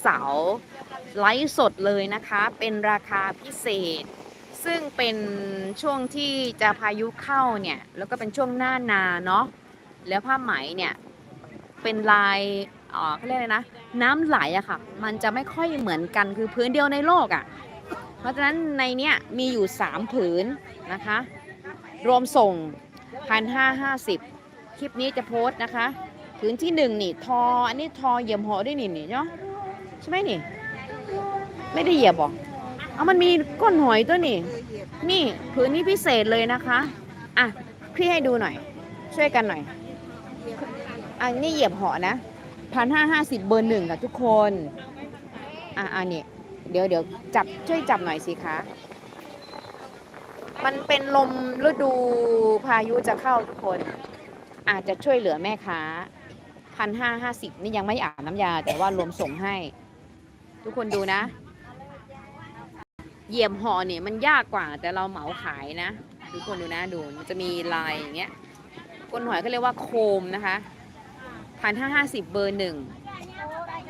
เสาร์ไลฟ์สดเลยนะคะ เป็นราคาพิเศษ ซึ่งเป็นช่วงที่จะพายุเข้าเนี่ย แล้วก็เป็นช่วงหน้านาเนาะแล้วผ้าไหมเนี่ย เป็นลายอ่อเขาเรียกอะไรนะ น้ำไหลอะค่ะ มันจะไม่ค่อยเหมือนกันคือพื้นเดียวในโลกอะเพราะฉะนั้นในเนี้ยมีอยู่ 3 ผืนนะคะ รวมส่ง 1,550 คลิปนี้จะโพสต์นะคะ ผืนที่หนึ่งนี่ ทอ อันนี้ทอเยียบหอได้นี่นี่เนาะ ใช่ไหมนี่ ไม่ได้เหยียบหรอเอามันมีก้นหอยตัวนี่ นี่ผืนนี้พิเศษเลยนะคะ อะ พี่ให้ดูหน่อย ช่วยกันหน่อย อันนี้เหยียบหอนะพันห้าห้าสิบเบอร์หนึ่งค่ะทุกคน อะอันนี้เดี๋ยวเดี๋ยวจับช่วยจับหน่อยสิคะ มันเป็นลมฤดูพายุจะเข้าทุกคน อาจจะช่วยเหลือแม่ค้าพันห้าห้าสิบนี่ยังไม่อาบน้ำยา แต่ว่ารวมส่งให้ ทุกคนดูนะ เหยี่ยมห่อเนี่ยมันยากกว่าแต่เราเหมาขายนะ ทุกคนดูนะดูมันจะมีลายอย่างเงี้ยก้นหอยเขาเรียกว่าโคมนะคะพันห้าห้าสิบเบอร์หนึ่ง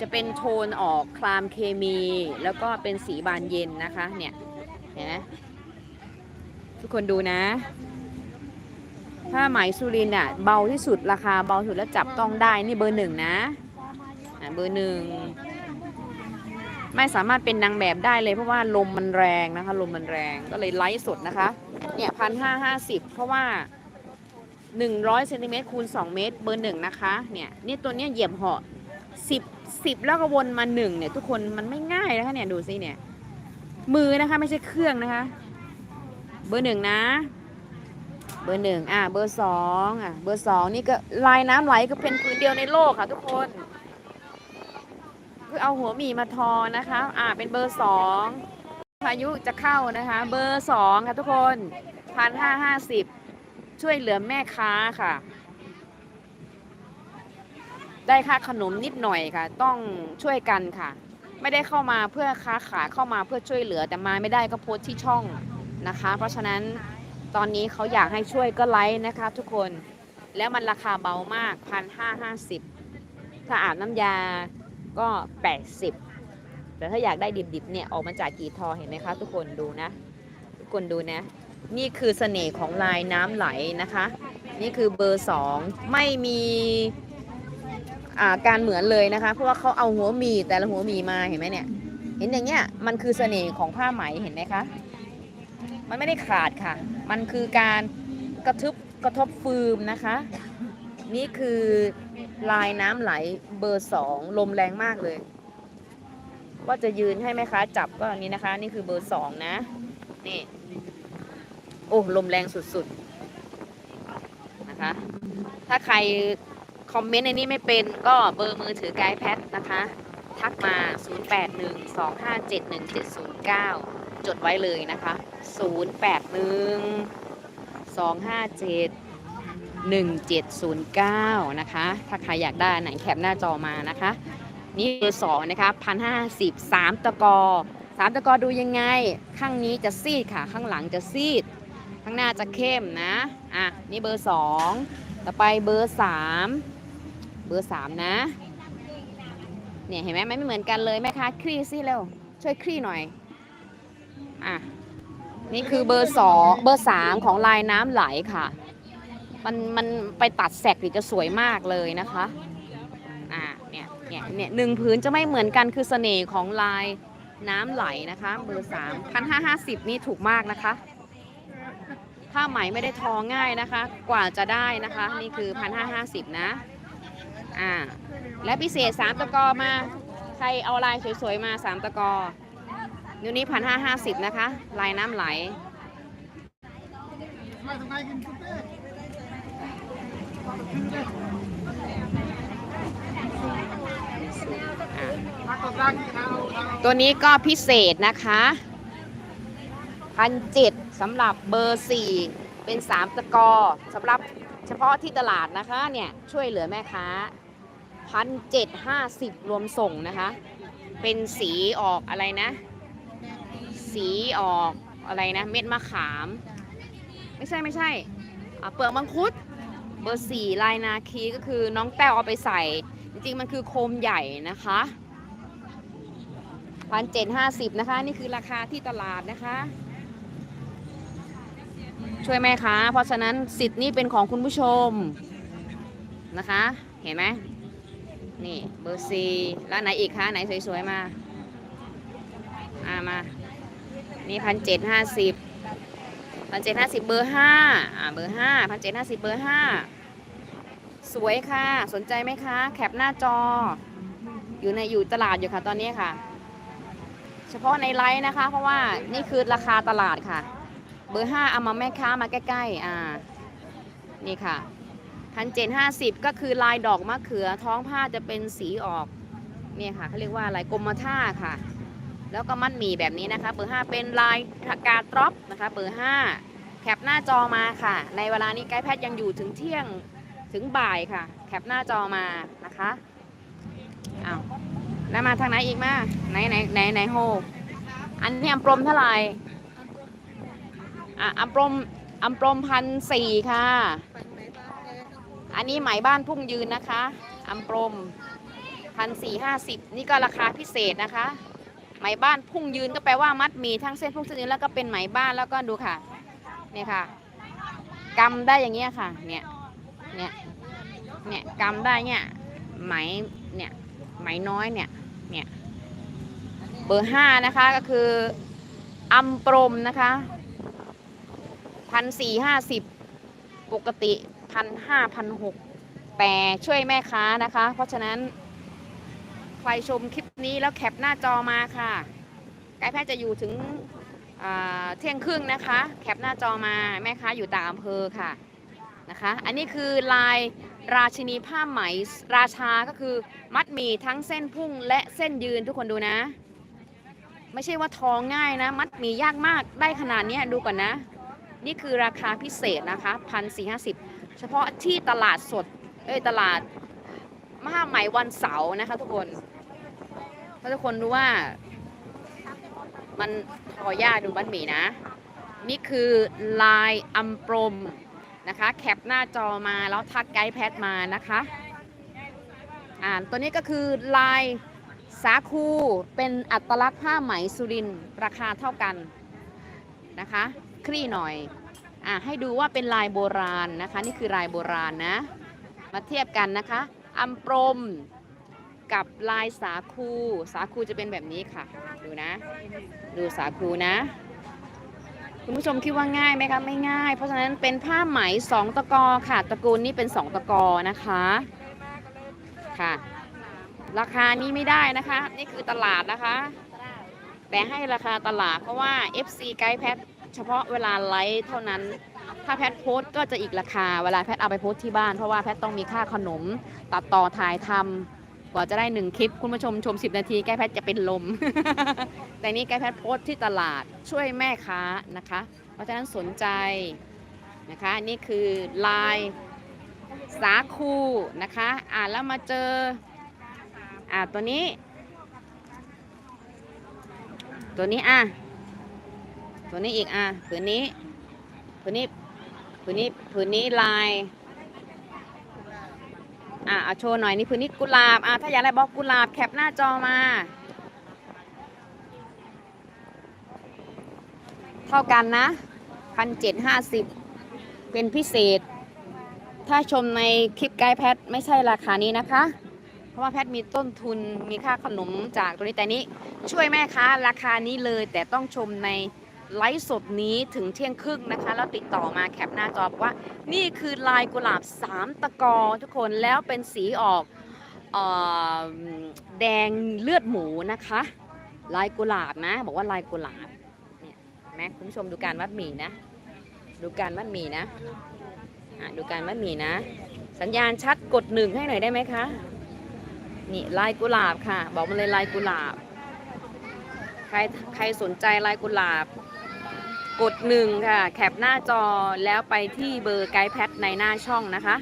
จะเป็นโทนออกคลามเคมี แล้วก็เป็นสีบานเย็นนะคะ เนี่ยเห็นไหมทุกคนดูนะผ้าไหมสุรินทร์อะเบาที่สุดราคาเบาสุดแล้วจับต้องได้นี่เบอร์หนึ่งนะอะเบอร์หนึ่ง ไม่สามารถเป็นนางแบบได้เลยเพราะว่าลมมันแรงนะคะ ลมมันแรงก็เลยไลฟ์สดนะคะ เนี่ยพันห้าห้าสิบเพราะว่า100เซนติเมตรคูณ2เมตรเบอร์หนึ่งนะคะ เนี่ยนี่ตัวเนี้ยเหยียบเหาะ10 10แล้วก็วนมาหนึ่งเนี่ย ทุกคนมันไม่ง่ายนะคะเนี่ยดูสิเนี่ย มือนะคะไม่ใช่เครื่องนะคะ เบอร์หนึ่งนะเบอร์หนึ่งอะเบอร์สองอะเบอร์สองนี่ก็ลายน้ำไหลก็เป็นพื้นเดียวในโลกค่ะทุกคน คือเอาหัวหมี่มาทอนะคะ อะเป็นเบอร์สองพายุจะเข้านะคะ เบอร์สองค่ะทุกคนพันห้าห้าสิบช่วยเหลือแม่ค้าค่ะ ได้ค่าขนมนิดหน่อยค่ะ ต้องช่วยกันค่ะ ไม่ได้เข้ามาเพื่อค้าขายเข้ามาเพื่อช่วยเหลือแต่มาไม่ได้ก็โพสที่ช่องนะคะ เพราะฉะนั้นตอนนี้เขาอยากให้ช่วยก็ไลค์นะคะ ทุกคนแล้วมันราคาเบามากพันห้าห้าสิบถ้าอาบน้ำยา ก็ 80 แต่ถ้าอยากได้ดิบๆเนี่ยออกมาจากกีทอเห็นไหมคะทุกคนดูนะทุกคนดูนะ นี่คือเสน่ห์ของลายน้ำไหลนะคะ นี่คือเบอร์สองไม่มีอ่าการเหมือนเลยนะคะ เพราะว่าเขาเอาหัวมีแต่ละหัวมีมาเห็นไหมเนี่ย เห็นอย่างเงี้ยมันคือเสน่ห์ของผ้าไหมเห็นไหมคะมันไม่ได้ขาดค่ะ มันคือการกระทึบกระทบฟืมนะคะ นี่คือ ลายน้ำไหลเบอร์สองลมแรงมากเลย ว่าจะยืนให้ไหมคะจับก็อันนี้นะคะ นี่คือเบอร์สองนะ นี่ โอ้ลมแรงสุดๆนะคะ ถ้าใครคอมเมนต์ในนี้ไม่เป็นก็เบอร์มือถือไกด์แพทนะคะ ทักมา 0812571709 จดไว้เลยนะคะ 1709 นะคะ ถ้าใครอยากได้อันไหนแคปหน้าจอมานะคะ นี่เบอร์สองนะคะพันห้าสิบสามตะกอสามตะกอดูยังไง ข้างนี้จะซีดค่ะ ข้างหลังจะซีด ข้างหน้าจะเข้มนะ อะ นี่เบอร์สองต่อไปเบอร์สามเบอร์สามนะ เนี่ยเห็นไหมไม่เหมือนกันเลยแม่ค้าคลี่สิเร็ว ช่วยคลี่หน่อย อะ นี่คือเบอร์สองเบอร์สามของลายน้ำไหลค่ะ มันมันไปตัดแสกหรือจะสวยมากเลยนะคะอ่าเนี่ยเนี่ยเนี่ยหนึ่งผืนจะไม่เหมือนกันคือเสน่ห์ของลายน้ำไหลนะคะเบอร์สามพันห้าห้าสิบนี่ถูกมากนะคะผ้าไหมไม่ได้ทอง่ายนะคะ กว่าจะได้นะคะ นี่คือพันห้าห้าสิบนะอ่าและพิเศษสามตะกอมาใครเอาลายสวยๆมาสามตะกอนิ้วนี้พันห้าห้าสิบนะคะ ลายน้ำไหล ตัวนี้ก็พิเศษนะคะพันเจ็ดสำหรับเบอร์สี่เป็นสามตะกอสำหรับเฉพาะที่ตลาดนะคะเนี่ยช่วยเหลือแม่ค้าพันเจ็ดห้าสิบรวมส่งนะคะ เป็นสีออกอะไรนะ สีออกอะไรนะ เม็ดมะขาม ไม่ใช่ไม่ใช่อะเปลือกมังคุด เบอร์สี่ลายนาคีก็คือน้องแต้วเอาไปใส่ จริงๆมันคือโคมใหญ่นะคะพันเจ็ดห้าสิบนะคะ นี่คือราคาที่ตลาดนะคะ ช่วยแม่ค้าเพราะฉะนั้นสิทธิ์นี้เป็นของคุณผู้ชมนะคะ เห็นไหมนี่เบอร์ซีแล้วไหนอีกคะ ไหนสวยๆมา อ่ามา นี่พันเจ็ดห้าสิบ พันเจ็ดห้าสิบเบอร์ห้าอ่าเบอร์ห้าพันเจ็ดห้าสิบเบอร์ห้าสวยค่ะ สนใจไหมคะ แคปหน้าจอ อยู่ในอยู่ตลาดอยู่ค่ะตอนนี้ค่ะ เฉพาะในไลน์นะคะ เพราะว่านี่คือราคาตลาดค่ะ เบอร์ห้าเอามาแม่ค้ามาใกล้ๆอ่านี่ค่ะพันเจ็ดห้าสิบก็คือลายดอกมะเขือท้องผ้าจะเป็นสีออกเนี่ยค่ะเขาเรียกว่าอะไรกรมท่าค่ะ แล้วก็มัดหมี่แบบนี้นะคะ เบอร์ 5 เป็นลายกาตรอปนะคะ เบอร์ 5 แคปหน้าจอมาค่ะ ในเวลานี้ไกด์แพทย์ยังอยู่ถึงเที่ยงถึงบ่ายค่ะ แคปหน้าจอมานะคะอ้าวแล้วมาทางไหนอีกมาไหนไหนไหนไหนโฮ อันนี้อัมปรมเท่าไหร่อะอัมปรมอัมปรมพันสี่ค่ะ อันนี้ไหมบ้านพุ่งยืนนะคะ อัมปรมพันสี่ห้าสิบนี่ก็ราคาพิเศษนะคะ ไหมบ้านพุ่งยืนก็แปลว่ามัดมีทั้งเส้นพุ่งเส้นยืนแล้วก็เป็นไหมบ้านแล้วก็ดูค่ะเนี่ยค่ะกำได้อย่างเงี้ยค่ะเนี่ยเนี่ยเนี่ยกำได้เนี่ยไหมเนี่ยไหมน้อยเนี่ยเนี่ยเบอร์ห้านะคะก็คืออัมปรมนะคะพันสี่ห้าสิบปกติพันห้าพันหกแต่ช่วยแม่ค้านะคะ เพราะฉะนั้น ใครชมคลิปนี้แล้วแคปหน้าจอมาค่ะ ไกด์แพทย์จะอยู่ถึงเที่ยงครึ่งนะคะ แคปหน้าจอมาแม่ค้าอยู่ต่างอำเภอค่ะนะคะ อันนี้คือลายราชินีผ้าไหมราชาก็คือมัดหมี่ทั้งเส้นพุ่งและเส้นยืนทุกคนดูนะ ไม่ใช่ว่าทองง่ายนะ มัดหมี่ยากมากได้ขนาดนี้ดูก่อนนะ นี่คือราคาพิเศษนะคะพันสี่ห้าสิบเฉพาะที่ตลาดสดเอ้ยตลาด มหาไหมวันเสาร์นะคะทุกคนถ้าทุกคนรู้ว่ามันทอยาดูบันหมีนะ นี่คือลายอัมปรมนะคะ แคปหน้าจอมาแล้วทักไกด์แพทมานะคะอ่าตัวนี้ก็คือลายสาคูเป็นอัตลักษณ์ผ้าไหมสุรินราคาเท่ากันนะคะ คลี่หน่อยอ่าให้ดูว่าเป็นลายโบราณนะคะ นี่คือลายโบราณนะ มาเทียบกันนะคะ อัมปรมกับลายสาคู สาคูจะเป็นแบบนี้ค่ะ ดูนะ ดูสาคูนะ คุณผู้ชมคิดว่าง่ายไหมคะไม่ง่าย เพราะฉะนั้นเป็นผ้าไหมสองตะกอค่ะตระกูลนี้เป็นสองตะกอนะคะค่ะ ราคานี้ไม่ได้นะคะ นี่คือตลาดนะคะ แต่ให้ราคาตลาดเพราะว่า FC ไกด์แพทเฉพาะเวลาไลฟ์เท่านั้น ถ้าแพทโพสก็จะอีกราคา เวลาแพทเอาไปโพสที่บ้าน เพราะว่าแพทต้องมีค่าขนม ตัดต่อถ่ายทำกว่าจะได้หนึ่งคลิป คุณผู้ชมชม 10 นาที แก้แพทจะเป็นลม แต่นี่แก้แพทโพสที่ตลาดช่วยแม่ค้านะคะ เพราะฉะนั้นสนใจนะคะนี่คือลายสาคูนะคะอ่าแล้วมาเจออ่าตัวนี้ ตัวนี้อะตัวนี้อีกอะผืนนี้ผืนนี้ ผืนนี้ผืนนี้ลาย อะเอาโชว์หน่อยนี่พื้นที่กุหลาบ อะถ้าอยากอะไรบอกกุหลาบแคปหน้าจอมา เท่ากันนะพันเจ็ดห้าสิบเป็นพิเศษ ถ้าชมในคลิปไกด์แพทไม่ใช่ราคานี้นะคะ เพราะว่าแพทมีต้นทุนมีค่าขนมจากตัวนี้แต่นี้ ช่วยแม่ค้าราคานี้เลยแต่ต้องชมใน ไลฟ์สดนี้ถึงเที่ยงครึ่งนะคะ แล้วติดต่อมาแคปหน้าจอบอกว่า นี่คือลายกุหลาบสามตะกอทุกคนแล้วเป็นสีออกออแดงเลือดหมูนะคะ ลายกุหลาบนะ บอกว่าลายกุหลาบเนี่ยเห็นไหมคุณผู้ชมดูการมัดหมี่นะ ดูการมัดหมี่นะดูการมัดหมี่นะ สัญญาณชัดกดหนึ่งให้หน่อยได้ไหมคะนี่ลายกุหลาบค่ะ บอกมาเลยลายกุหลาบใครใครสนใจลายกุหลาบ กดหนึ่งค่ะ แคปหน้าจอแล้วไปที่เบอร์ไกด์แพทในหน้าช่องนะคะ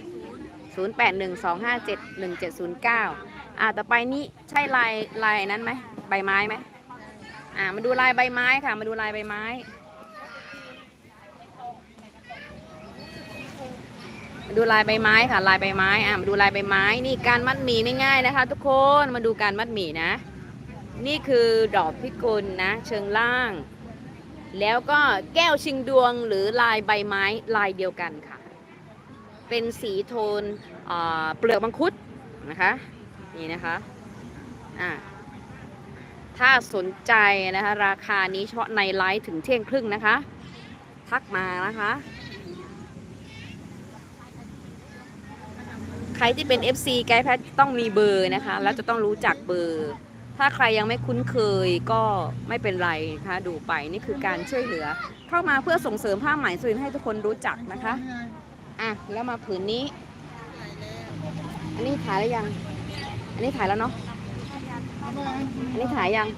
0812571709 อ่าต่อไปนี้ใช่ลายลายนั้นไหมใบไม้ไหมอ่ามาดูลายใบไม้ค่ะ มาดูลายใบไม้มาดูลายใบไม้ค่ะ ลายใบไม้อ่ามาดูลายใบไม้นี่การมัดหมี่ไม่ง่ายนะคะ ทุกคนมาดูการมัดหมี่นะ นี่คือดอกพิกลนะ เชิงล่าง แล้วก็แก้วชิงดวงหรือลายใบไม้ลายเดียวกันค่ะ เป็นสีโทนเปลือกมังคุดนะคะนี่นะคะอ่าถ้าสนใจนะคะ ราคานี้เฉพาะในไลฟ์ถึงเที่ยงครึ่งนะคะ ทักมานะคะ ใครที่เป็น FC ไกด์แพทต้องมีเบอร์นะคะ แล้วจะต้องรู้จักเบอร์ ถ้าใครยังไม่คุ้นเคยก็ไม่เป็นไรนะคะดูไปนี่คือการช่วยเหลือ เข้ามาเพื่อส่งเสริมผ้าไหมสุรินให้ทุกคนรู้จักนะคะอะแล้วมาผืนนี้ อันนี้ถ่ายแล้วยัง อันนี้ถ่ายแล้วเนาะอันนี้ถ่ายยัง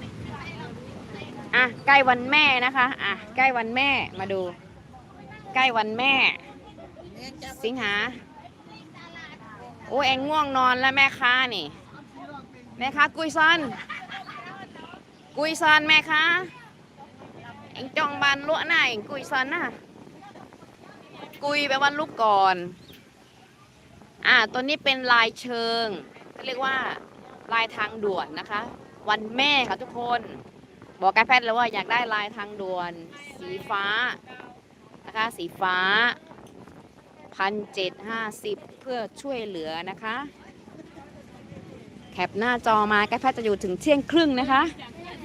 อะใกล้วันแม่นะคะอะใกล้วันแม่มาดู ใกล้วันแม่ สิงหาโอ้เองง่วงนอนแล้วแม่ค้านี่ แม่ค้ากุยซอนกุยซอนแม่ค้าเองจองบานลวหน้าเองกุยซอนน่ะ กุยแปลว่าลูกก่อน อ่าตัวนี้เป็นลายเชิงเขาเรียกว่าลายทางด่วนนะคะ วันแม่ค่ะทุกคน บอกกายแพทย์แล้วว่าอยากได้ลายทางด่วน สีฟ้านะคะ สีฟ้าพันเจ็ดห้าสิบเพื่อช่วยเหลือนะคะ คปหน้าจอมาใกล้แพทย์จะอยู่ถึงเที่ยงครึ่งนะคะ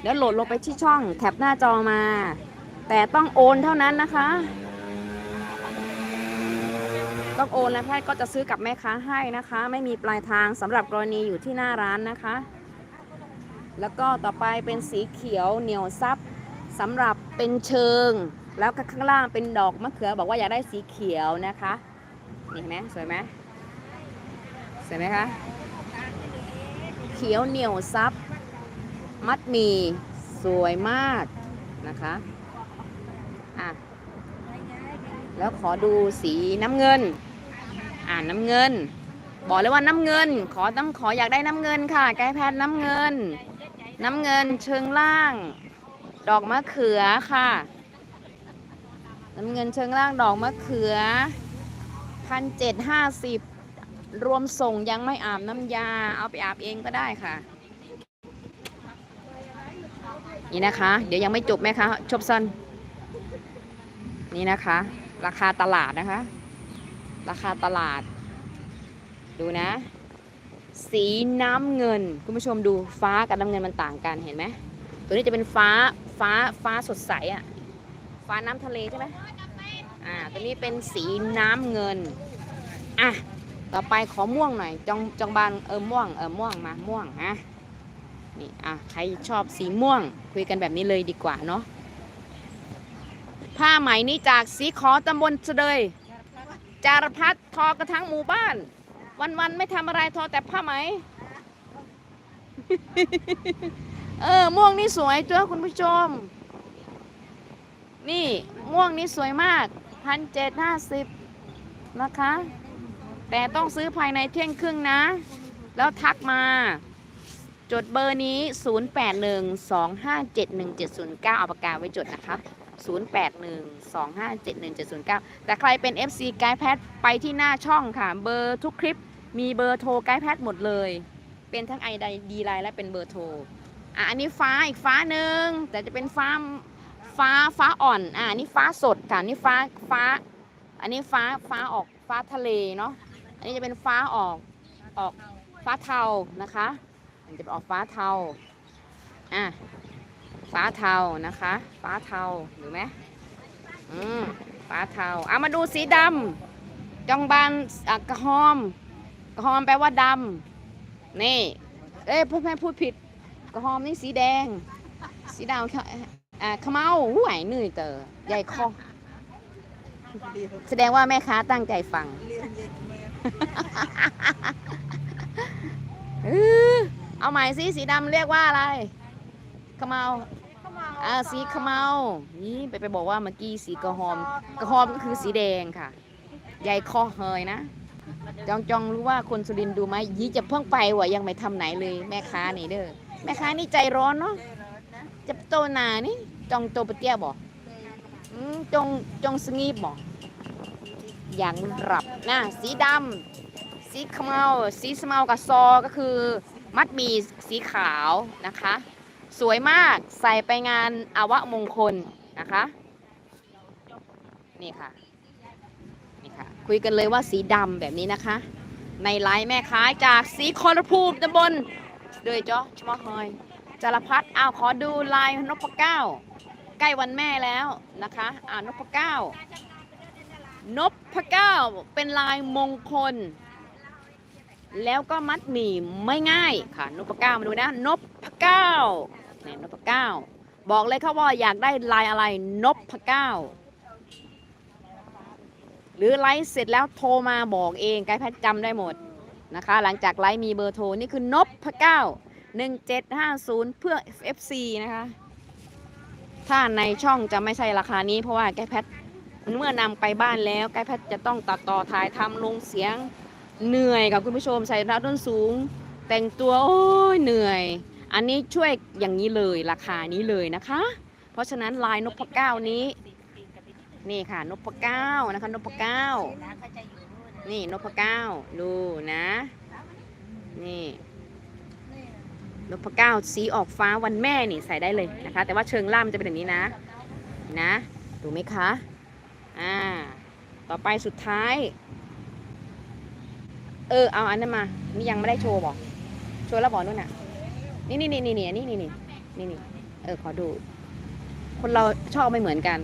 เดี๋ยวโหลดลงไปที่ช่องแคปหน้าจอมา แต่ต้องโอนเท่านั้นนะคะ ต้องโอนและแพทย์ก็จะซื้อกับแม่ค้าให้นะคะ ไม่มีปลายทางสำหรับกรณีอยู่ที่หน้าร้านนะคะ แล้วก็ต่อไปเป็นสีเขียวเหนียวซับสำหรับเป็นเชิง แล้วก็ข้างล่างเป็นดอกมะเขือบอกว่าอยากได้สีเขียวนะคะนี่เห็นไหมสวยไหมสวยไหมคะ ขียวเหนียวซับ มัดมีสวยมากนะคะอะแล้วขอดูสีน้ำเงิน อ่าน้ำเงิน บอกเลยว่าน้ำเงิน ขอต้องขออยากได้น้ำเงินค่ะ ไกด์แพทน้ำเงิน น้ำเงินเชิงล่าง ดอกมะเขือค่ะ น้ำเงินเชิงล่างดอกมะเขือพันเจ็ดห้าสิบ รวมส่งยังไม่อาบน้ำยา เอาไปอาบเองก็ได้ค่ะ นี่นะคะ เดี๋ยวยังไม่จบไหมคะชบซันนี่นะคะ ราคาตลาดนะคะ ราคาตลาด ดูนะ สีน้ำเงิน คุณผู้ชมดูฟ้ากับน้ำเงินมันต่างกันเห็นไหมตัวนี้จะเป็นฟ้าฟ้าฟ้าสดใสอะฟ้าน้ำทะเลใช่ไหมอ่าตัวนี้เป็นสีน้ำเงินอะ ต่อไปขอม่วงหน่อยจองจองบานเออม่วงเออม่วงมาม่วงนะนี่อะใครชอบสีม่วง คุยกันแบบนี้เลยดีกว่าเนาะผ้าไหมนี่จากสีขอตำบลเสดยจารพัดทอกระทั้งหมู่บ้าน วันๆไม่ทำอะไรทอแต่ผ้าไหม เออ ม่วงนี่สวยจ้าคุณผู้ชม นี่ ม่วงนี่สวยมากพันเจ็ดห้าสิบนะคะ แต่ต้องซื้อภายในเที่ยงครึ่งนะ แล้วทักมา จดเบอร์นี้ 0812571709 เอาปากกาไว้จดนะคะ0812571709 แต่ใครเป็น FC ไกด์แพทไปที่หน้าช่องค่ะ เบอร์ทุกคลิป มีเบอร์โทรไกด์แพทหมดเลย เป็นทั้งไอดีไลน์และเป็นเบอร์โทร อะ อันนี้ฟ้าอีกฟ้าหนึ่ง แต่จะเป็นฟ้าฟ้าฟ้าอ่อน อะอันนี้ฟ้าสดค่ะอันนี้ฟ้าฟ้า อันนี้ฟ้าฟ้าออกฟ้าทะเลเนาะ นนี้จะเป็นฟ้าออกออกฟ้าเทานะคะมันจะเป็นออกฟ้าเทาอะฟ้าเทานะคะ ฟ้าเทาหรือไหมอืมฟ้าเทาเอามาดูสีดำจองบานอะกระหอมกระหอมแปลว่าดำนี่เอ้ยพูดแม่พูดผิดกระหอมนี่สีแดง สีดำค่ะอ่าขมเมาหูไหวเหนื่อยเตอใหญ่คอแสดงว่าแม่ค้าตั้งใจฟัง เออเอาใหม่สิสีดำเรียกว่าอะไรขมเมาอ่าสีขมเมานี่ไปไปบอกว่าเมื่อกี้สีกระหอมกระหอมก็คือสีแดงค่ะ ใหญ่คอเฮยนะ จองจองรู้ว่าคนสุรินทร์ดูไหมยี่จะเพิ่งไปว่ะยังไม่ทำไหนเลยแม่ค้านี่เด้อแม่ค้านี่ใจร้อนเนาะจะโตหนานี่จองโตปะเตี้ยบอกอืมจงจงสงีบบอก อย่างรับนะสีดำสีขมเมาสีสมเมากับซอก็คือมัดมีสีขาวนะคะ สวยมากใส่ไปงานอาวะมงคลนะคะ นี่ค่ะนี่ค่ะ คุยกันเลยว่าสีดำแบบนี้นะคะ ในไลน์แม่ค้าจากสีคอรภูมิตำบลโดยจาะชมอฮอยจารพัดอ้าวขอดูลายนพเก้า ใกล้วันแม่แล้วนะคะ อ่านพเก้า นบพระเก้าเป็นลายมงคล แล้วก็มัดหมี่ไม่ง่ายค่ะนบพระเก้ามาดูนะนบพระเก้าเนี่ยนพระเก้าบอกเลยค่ะว่าอยากได้ลายอะไรนบพระเก้าหรือไลฟ์เสร็จแล้วโทรมาบอกเองไกด์แพทย์จำได้หมดนะคะ หลังจากไลฟ์มีเบอร์โทรนี่คือนบพระเก้า1750เจ็ดห้าศูนย์เพื่อ FC นะคะ ถ้าในช่องจะไม่ใช่ราคานี้เพราะว่าไกด์แพทย์ เมื่อนำไปบ้านแล้วไกด์แพทจะต้องตัดต่อถ่ายทำลงเสียงเหนื่อยกับคุณผู้ชมใส่รองเท้าส้นสูง แต่งตัวโอ้ยเหนื่อย อันนี้ช่วยอย่างนี้เลยราคานี้เลยนะคะ เพราะฉะนั้นลายนพเก้านี้นี่ค่ะนพเก้านะคะนพเก้านี่นพเก้าดูนะ นี่นพเก้าสีออกฟ้าวันแม่นี่ใส่ได้เลยนะคะ แต่ว่าเชิงล่ามจะเป็นแบบนี้นะ นะดูไหมคะ อ่า ต่อไปสุดท้าย เออ เอาอันนั้นมา นี่ยังไม่ได้โชว์บอก โชว์แล้วบอกนู่นน่ะ นี่นี่นี่นี่นี่นี่นี่นี่นี่นี่เออ ขอดู คนเราชอบไม่เหมือนกัน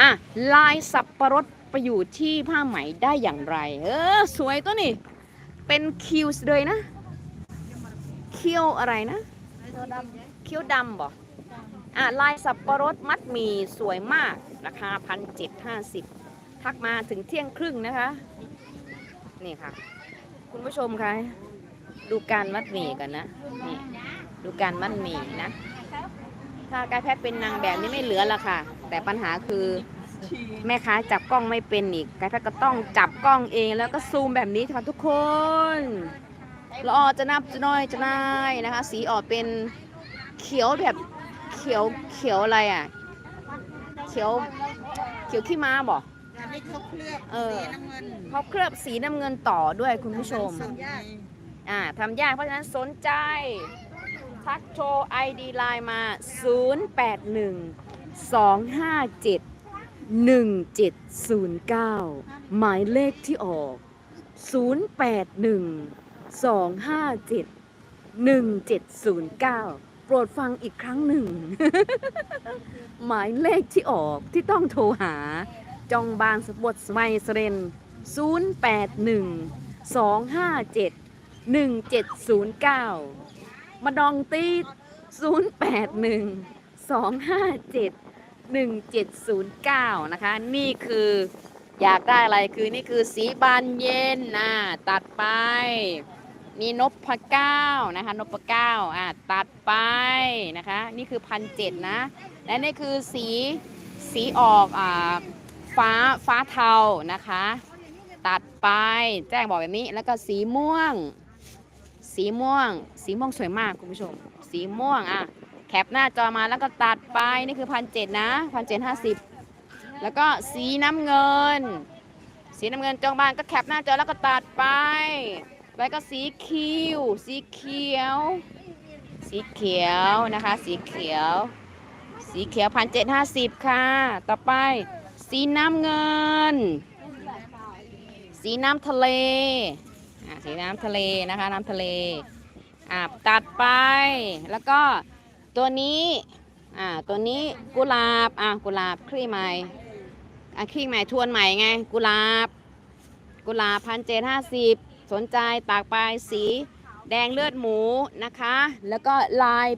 อะ ลายสับประรดไปอยู่ที่ผ้าไหมได้อย่างไร เออ สวยตัวนี่ เป็นคิวส์เลยนะ เคี้ยวอะไรนะ เคี้ยวดำบอกอะ ลายสับประรดมัดหมีสวยมาก ราคาพันเจ็ดห้าสิบทักมาถึงเที่ยงครึ่งนะคะ นี่ค่ะ คุณผู้ชมคะดูการมัดหมี่กันนะนี่ดูการมัดหมี่นะ ถ้ากายแพทย์เป็นนางแบบนี้ไม่เหลือละค่ะ แต่ปัญหาคือแม่ค้าจับกล้องไม่เป็นอีกกายแพทย์ก็ต้องจับกล้องเอง แล้วก็ซูมแบบนี้ค่ะทุกคนละออจะนับจะน้อยจะนายนะคะ สีออกเป็นเขียวแบบเขียวเขียวอะไรอะ เขียวเขียวขี้ม้าบอกอันนี้เขาเคลือบเออสีน้ำเงินเขาเคลือบสีน้ำเงินต่อด้วยคุณผู้ชมทำยากอ่าทำยากเพราะฉะนั้นสนใจ ทักโชว์ ID ไลน์มา 081 257 1709 หมายเลขที่ออก 081 257 1709โปรดฟังอีกครั้งหนึ่ง หมายเลขที่ออกที่ต้องโทรหา จองบางสปอตสไมสเรน081 257 1709 มาดองตี081 257 1709 นะคะ นี่คืออยากได้อะไรคือนี่คือสีบานเย็นนะตัดไป มีนพเก้านะคะนพเก้าอะตัดไปนะคะ นี่คือพันเจ็ดนะ และนี่คือสีสีออกอ่าฟ้าฟ้าเทานะคะ ตัดไปแจ้งบอกแบบนี้แล้วก็สีม่วง สีม่วง สีม่วงสวยมากคุณผู้ชม สีม่วงอะแคปหน้าจอมาแล้วก็ตัดไปนี่คือพันเจ็ดนะพันเจ็ดห้าสิบแล้วก็สีน้ำเงิน สีน้ำเงินจองบานก็แคปหน้าจอแล้วก็ตัดไป แล้วก็สีคิวสีเขียว สีเขียวนะคะ สีเขียว สีเขียวพันเจ็ดห้าสิบค่ะ ต่อไป สีน้ำเงิน สีน้ำทะเลอะสีน้ำทะเลนะคะ น้ำทะเลอะตัดไปแล้วก็ตัวนี้อ่าตัวนี้กุหลาบอะกุหลาบคลี่ใหม่อะคลี่ใหม่ทวนใหม่ไง กุหลาบ กุหลาบพันเจ็ดห้าสิบ สนใจตากไปสีแดงเลือดหมูนะคะ แล้วก็ลาย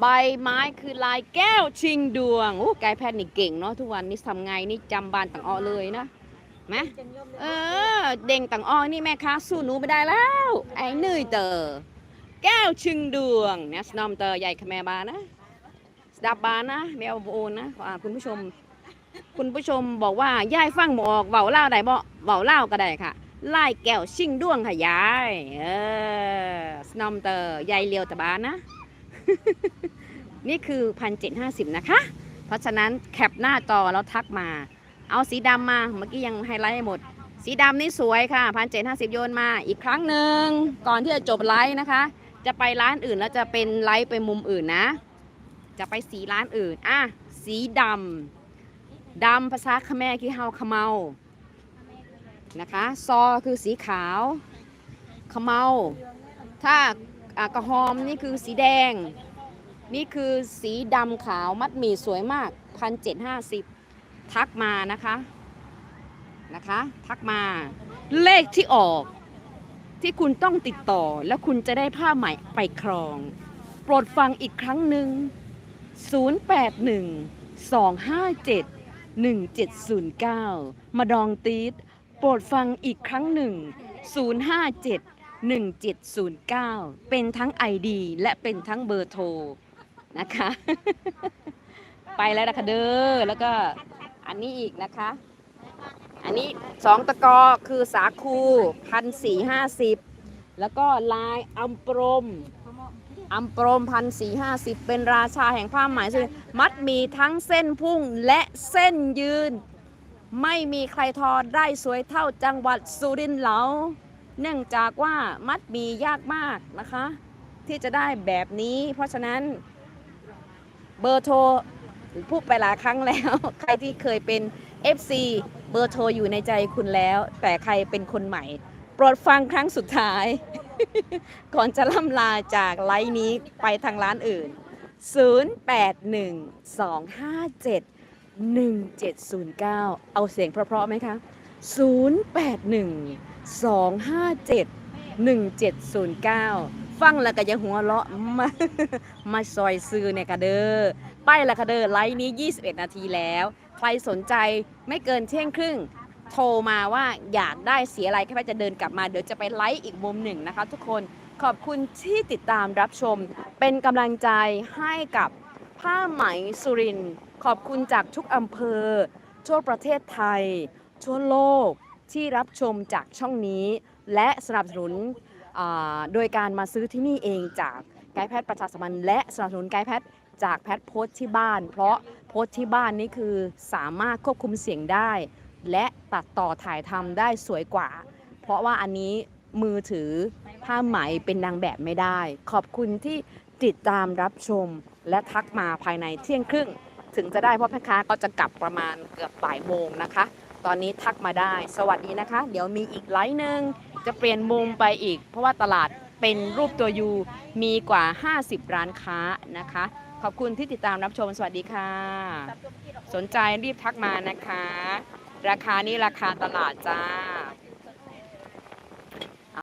ใบไม้คือลายแก้วชิงดวงโอ้ไกด์แพทย์นี่เก่งเนาะทุกวันนี้ทำไงนี่จำบานต่างอ้อเลยนะไหมเออ เด้งต่างอ้อนี่แม่ค้าสู้หนูไม่ได้แล้ว ไอ้เหนื่อยเตอแก้วชึงดวงเนี่ยสนอมเตอใหญ่ขแมบานะสดับบานะแมวโอนนะคุณผู้ชม คุณผู้ชมบอกว่ายายฟังบออกเบาเล่าได้บ่เบาเล่าก็ได้ค่ะ ไล่แก้วชิงด้วงค่ะยาย เออสนอมเตอยายเลียวตะบานนะ นี่คือพันเจ็ดห้าสิบนะคะ เพราะฉะนั้นแคปหน้าจอแล้วทักมา เอาสีดำมา เมื่อกี้ยังไฮไลท์หมด สีดำนี่สวยค่ะพันเจ็ดห้าสิบโยนมาอีกครั้งหนึ่ง ก่อนที่จะจบไลฟ์นะคะ จะไปร้านอื่นแล้วจะเป็นไลฟ์ไปมุมอื่นนะ จะไปสีร้านอื่น อะ สีดำดำภาษาคแมร์คือเฮาขเมา นะคะ ซอคือสีขาวขะเมาถ้าอะกระหอมนี่คือสีแดง นี่คือสีดำขาวมัดหมี่สวยมากพันเจ็ดห้าสิบทักมานะคะนะคะ ทักมาเลขที่ออกที่คุณต้องติดต่อแล้วคุณจะได้ผ้าใหม่ไปครอง โปรดฟังอีกครั้งหนึ่ง 081 257 1709 มาดองตีด ปรดฟังอีกครั้งหนึ่ง 057 1709 เป็นทั้ง ID และเป็นทั้งเบอร์โทรนะคะ ไปแล้วนะคะเด้อแล้วก็อันนี้อีกนะคะ อันนี้สองตะกอคือสาคูพันสี่ห้าสิบแล้วก็ลายอัมปรมอัมปรมพันสี่ห้าสิบเป็นราชาแห่งผ้าไหมสุรินทร์มัดมีทั้งเส้นพุ่งและเส้นยืน ไม่มีใครทอได้สวยเท่าจังหวัดสุรินทร์เหลาเนื่องจากว่ามัดมียากมากนะคะ ที่จะได้แบบนี้ เพราะฉะนั้นเบอร์โทรพูดไปหลายครั้งแล้ว ใครที่เคยเป็น FC เบอร์โทรอยู่ในใจคุณแล้ว แต่ใครเป็นคนใหม่ โปรดฟังครั้งสุดท้าย ก่อนจะล่ำลาจากไลฟ์นี้ไปทางร้านอื่น 1709 เอาเสียงเพราะๆไหมคะ 0812571709 ฟังแล้วก็ย่าหัวเราะมามาซอยซื้อเนี่ยกะเด้อไปและกะเด้อไลฟ์นี้ 21 นาทีแล้ว ใครสนใจไม่เกินเที่ยงครึ่งโทรมาว่าอยากได้เสียอะไรแค่จะเดินกลับมาเดี๋ยวจะไปไลฟ์อีกมุมหนึ่งนะคะ ทุกคนขอบคุณที่ติดตามรับชมเป็นกำลังใจให้กับ ผ้าไหมสุริน ขอบคุณจากทุกอำเภอ ทั่วประเทศไทย ทั่วโลกที่รับชมจากช่องนี้ และสนับสนุนโดยการมาซื้อที่นี่เองจากไกด์แพทย์ประชาสัมพันธ์และสนับสนุนไกด์แพทย์จากแพทย์โพสที่บ้าน เพราะโพสที่บ้านนี่คือสามารถควบคุมเสียงได้ และตัดต่อถ่ายทำได้สวยกว่า เพราะว่าอันนี้มือถือผ้าไหมเป็นนางแบบไม่ได้ ขอบคุณที่ ติดตามรับชมและทักมาภายในเที่ยงครึ่ง ถึงจะได้เพราะแม่ค้าก็จะกลับประมาณเกือบบ่ายโมงนะคะ ตอนนี้ทักมาได้สวัสดีนะคะ เดี๋ยวมีอีกไลฟ์หนึ่งจะเปลี่ยนมุมไปอีก เพราะว่าตลาดเป็นรูปตัวยูมีกว่า 50 ร้านค้านะคะ ขอบคุณที่ติดตามรับชมสวัสดีค่ะ สนใจรีบทักมานะคะ ราคานี้ราคาตลาดจ้า